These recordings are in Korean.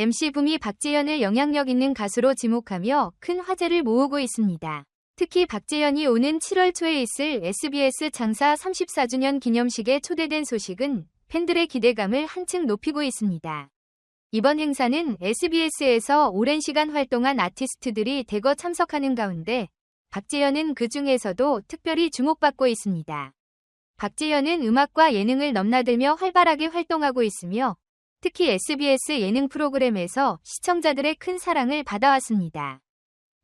MC 붐이 박재현을 영향력 있는 가수로 지목하며 큰 화제를 모으고 있습니다. 특히 박재현이 오는 7월 초에 있을 SBS 장사 34주년 기념식에 초대된 소식은 팬들의 기대감을 한층 높이고 있습니다. 이번 행사는 SBS에서 오랜 시간 활동한 아티스트들이 대거 참석하는 가운데 박재현은 그 중에서도 특별히 주목받고 있습니다. 박재현은 음악과 예능을 넘나들며 활발하게 활동하고 있으며 특히 SBS 예능 프로그램에서 시청자들의 큰 사랑을 받아왔습니다.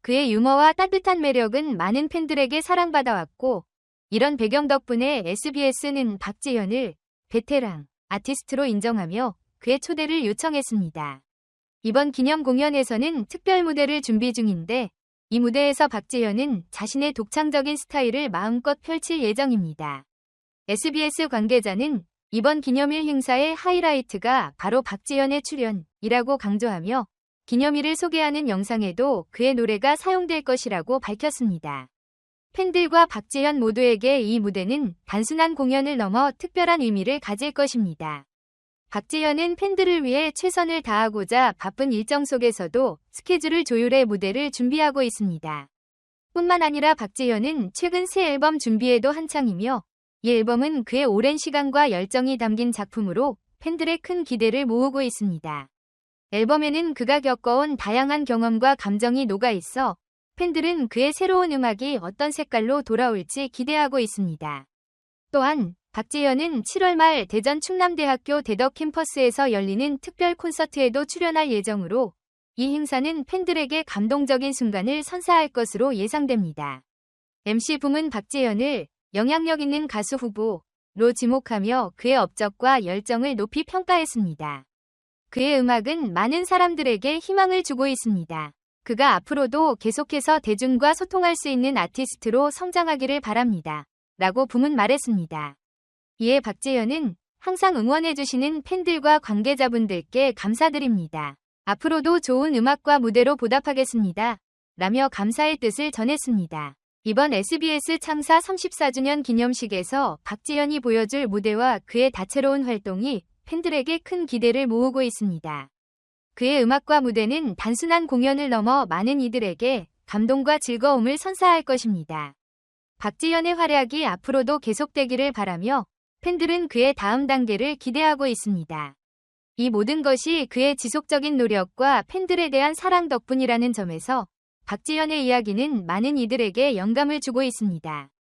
그의 유머와 따뜻한 매력은 많은 팬들에게 사랑받아왔고 이런 배경 덕분에 SBS는 박재현을 베테랑 아티스트로 인정하며 그의 초대를 요청했습니다. 이번 기념 공연에서는 특별 무대를 준비 중인데 이 무대에서 박재현은 자신의 독창적인 스타일을 마음껏 펼칠 예정입니다. SBS 관계자는 이번 기념일 행사의 하이라이트가 바로 박재현의 출연이라고 강조하며 기념일을 소개하는 영상에도 그의 노래가 사용될 것이라고 밝혔습니다. 팬들과 박재현 모두에게 이 무대는 단순한 공연을 넘어 특별한 의미를 가질 것입니다. 박재현은 팬들을 위해 최선을 다하고자 바쁜 일정 속에서도 스케줄을 조율해 무대를 준비하고 있습니다. 뿐만 아니라 박재현은 최근 새 앨범 준비에도 한창이며 이 앨범은 그의 오랜 시간과 열정이 담긴 작품으로 팬들의 큰 기대를 모으고 있습니다. 앨범에는 그가 겪어온 다양한 경험과 감정이 녹아 있어 팬들은 그의 새로운 음악이 어떤 색깔로 돌아올지 기대하고 있습니다. 또한 박재현은 7월 말 대전 충남대학교 대덕 캠퍼스에서 열리는 특별 콘서트에도 출연할 예정으로 이 행사는 팬들에게 감동적인 순간을 선사할 것으로 예상됩니다. MC 붐은 박재현을 영향력 있는 가수 후보로 지목하며 그의 업적과 열정을 높이 평가했습니다. 그의 음악은 많은 사람들에게 희망을 주고 있습니다. 그가 앞으로도 계속해서 대중과 소통할 수 있는 아티스트로 성장하기를 바랍니다. 라고 붐은 말했습니다. 이에 박재현은 항상 응원해주시는 팬들과 관계자분들께 감사드립니다. 앞으로도 좋은 음악과 무대로 보답하겠습니다. 라며 감사의 뜻을 전했습니다. 이번 SBS 창사 34주년 기념식에서 박재현이 보여줄 무대와 그의 다채로운 활동이 팬들에게 큰 기대를 모으고 있습니다. 그의 음악과 무대는 단순한 공연을 넘어 많은 이들에게 감동과 즐거움을 선사할 것입니다. 박지현의 활약이 앞으로도 계속되기를 바라며 팬들은 그의 다음 단계를 기대하고 있습니다. 이 모든 것이 그의 지속적인 노력과 팬들에 대한 사랑 덕분이라는 점에서 박지현의 이야기는 많은 이들에게 영감을 주고 있습니다.